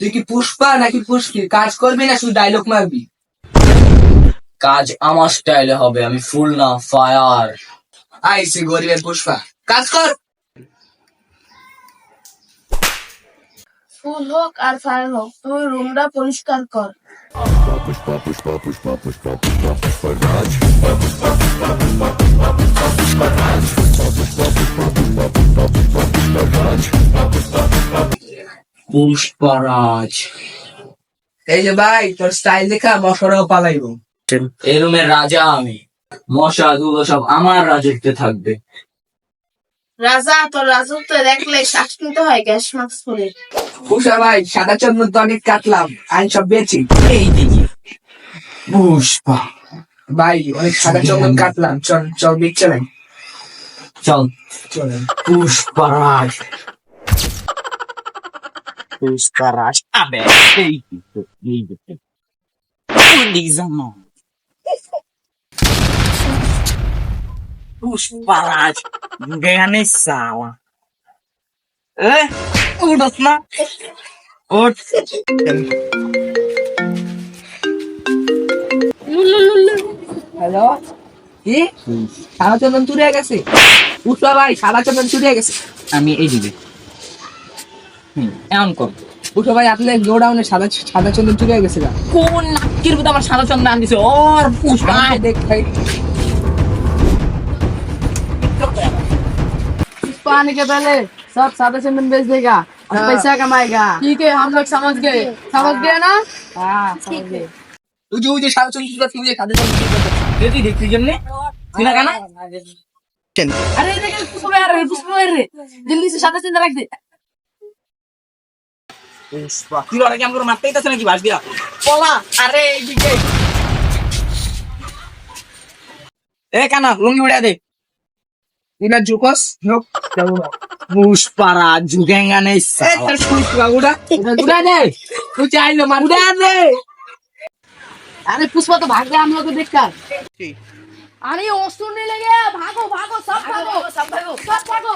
তুই কি পুষ্পা নাকি পুষ্পি? কাজ করবি না শুধু ডায়লগ মারবি? কাজ আমার স্টাইলে হবে আমি ফুল না ফায়ার আইসি গরিবের পুষ্পা। কাজ কর! ফুল হোক আর ফায়ার হোক তুই রুমটা পরিষ্কার কর। পুষ্পরাজ। এই যে ভাই তোর স্টাইল দেখা মশারাও পালাইবো। এই রুমের রাজা আমি। মশা ধুলো সব আমার রাজত্বে থাকবে। রাজা তোর রাজত্ব দেখলে শ্বাস নিতে হয় গ্যাস মাস্ক পরে। পুষা ভাই সাদা চন্দন তো অনেক কাটলাম আইন সব বেচি। এই দিকে পুষ্পা। ভাই অনেক সাদা চন্দন কাটলাম চল চল বিক চলেন চল। চলেন। পুষ্পরাজ। পুষ্পরাজ আবে এই দিকে, এই দিকে। পুলিশ জানো। পুষ্পরাজ জ্ঞানে সাওয়া এ উঠস না ওঠ হ্যালো কি সাদা চন্দন চুরি গেছে পুষ্পা ভাই সাদা চন্দন চুরি গেছে আমি এই হুম এমন কর পুষ্পা ভাই আপনার গোডাউনে সাদা সাদা চন্দন চুরি হয়ে গেছে গা। কোন নাকির মধ্যে আমার সাদা চন্দ্র আন দিছে ওর পুষ্পা আয় দেখ ভাই पानी के पहले सब सादा चंदन बेच देगा और हाँ। पैसा कमाएगा ठीक है हम लोग समझ गए समझ गए ना हाँ समझ गए তুই যে ওই যে সাদা চন্দন চুরি তুই যে সাদা চন্দন চুরি করছিস। দেখি দেখছি জন্য চিনা কেনা अरे देख पुष्प में आ रहे पुष्प में आ रहे जल्दी से তুই লড়াই কি আমাকে মারতে যেতেছে নাকি? বাসবিয়া পলা আরে এইদিকে। এ কানা লুঙ্গি উড়ে দে। ইলা জুকস হোক যাব পুষ্পারা জুগেঙ্গা নেই উড়া। উড়া দে। তুই চাইলো মার উড়া দে। আরে পুষ্পা তো ভাগ দে আমি ওকে দেখার আরে। অস্ত্র নিয়ে লেগে ভাগো ভাগো সব ভাগো সব ভাগো। সব ভাগো।